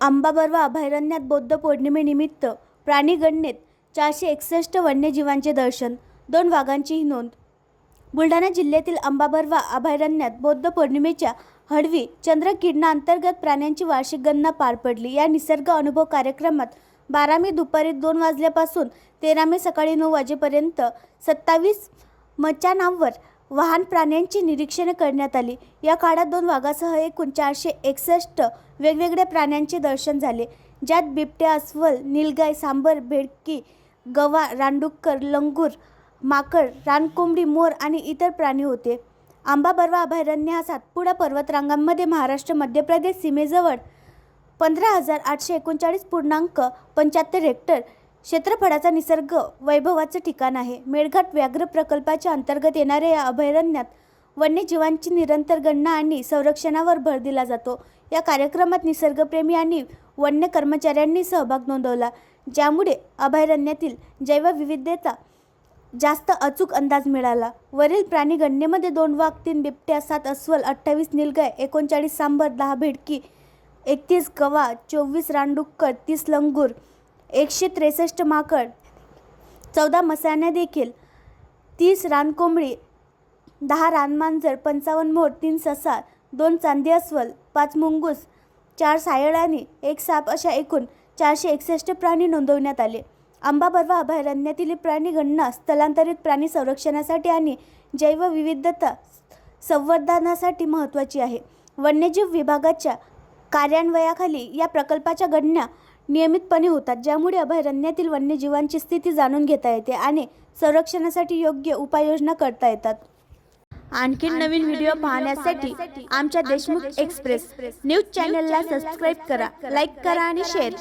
आंबाबर्वा अभयारण्यात बौद्ध पौर्णिमेनिमित्त प्राणीगणनेत चारशे एकसष्ट वन्यजीवांचे दर्शन दोन वाघांचीही नोंद. बुलढाणा जिल्ह्यातील आंबाबर्वा अभयारण्यात बौद्ध पौर्णिमेच्या हळवी चंद्रकिरणांतर्गत प्राण्यांची वार्षिक गणना पार पडली. या निसर्ग अनुभव कार्यक्रमात बारा मे दुपारी दोन वाजल्यापासून तेरा मे सकाळी नऊ वाजेपर्यंत सत्तावीस मचानांवर वाहन प्राण्यांची निरीक्षणे करण्यात आली. या काळात दोन वाघासह एकूण चारशे एकसष्ट वेगवेगळ्या प्राण्यांचे दर्शन झाले. ज्यात बिबट्या अस्वल निलगाय सांबर भेडकी गवा रानडुक्कर लंगूर माकड रानकोंबडी मोर आणि इतर प्राणी होते. आंबाबर्वा अभयारण्य हा सातपुडा पर्वतरांगांमध्ये महाराष्ट्र मध्य प्रदेश सीमेजवळ पंधरा हजार आठशे एकोणचाळीस पूर्णांक पंच्याहत्तर हेक्टर क्षेत्रफळाचा निसर्ग वैभवाचं ठिकाण आहे. मेळघाट व्याघ्र प्रकल्पाच्या अंतर्गत येणाऱ्या या अभयारण्यात वन्यजीवांची निरंतर गणना आणि संरक्षणावर भर दिला जातो. या कार्यक्रमात निसर्गप्रेमी आणि वन्य कर्मचाऱ्यांनी सहभाग नोंदवला. ज्यामुळे अभयारण्यातील जैवविविधतेचा जास्त अचूक अंदाज मिळाला. वरील प्राणी गणनेमध्ये दोन वाघ तीन बिबट्या सात अस्वल अठ्ठावीस निलगाय एकोणचाळीस सांबर दहा भेडकी एकतीस गवा चोवीस रानडुक्कर तीस लंगूर एकशे त्रेसष्ट माकड चौदा मसाण्या देखील तीस रानकोंबडी दहा रानमांजर पंचावन्न मोर तीन ससा दोन चांदी अस्वल पाच मुंगूस चार सायळ आणि एक साप अशा एकूण चारशे एकसष्ट प्राणी नोंदवण्यात आले. आंबाबर्वा अभयारण्यातील प्राणी गणना स्थलांतरित प्राणी संरक्षणासाठी आणि जैवविविधता संवर्धनासाठी महत्त्वाची आहे. वन्यजीव विभागाच्या कार्यान्वयाखाली या प्रकल्पाच्या गणना नियमितपणे होतात ज्यामुळे अभयारण्यातील वन्यजीवांची स्थिती जाणून घेता येते आणि संरक्षणासाठी योग्य उपाययोजना करता येतात. आणखी नवीन व्हिडिओ पाहण्यासाठी आमच्या देशमुख एक्सप्रेस न्यूज चॅनलला सबस्क्राईब करा लाईक करा आणि शेअर करा.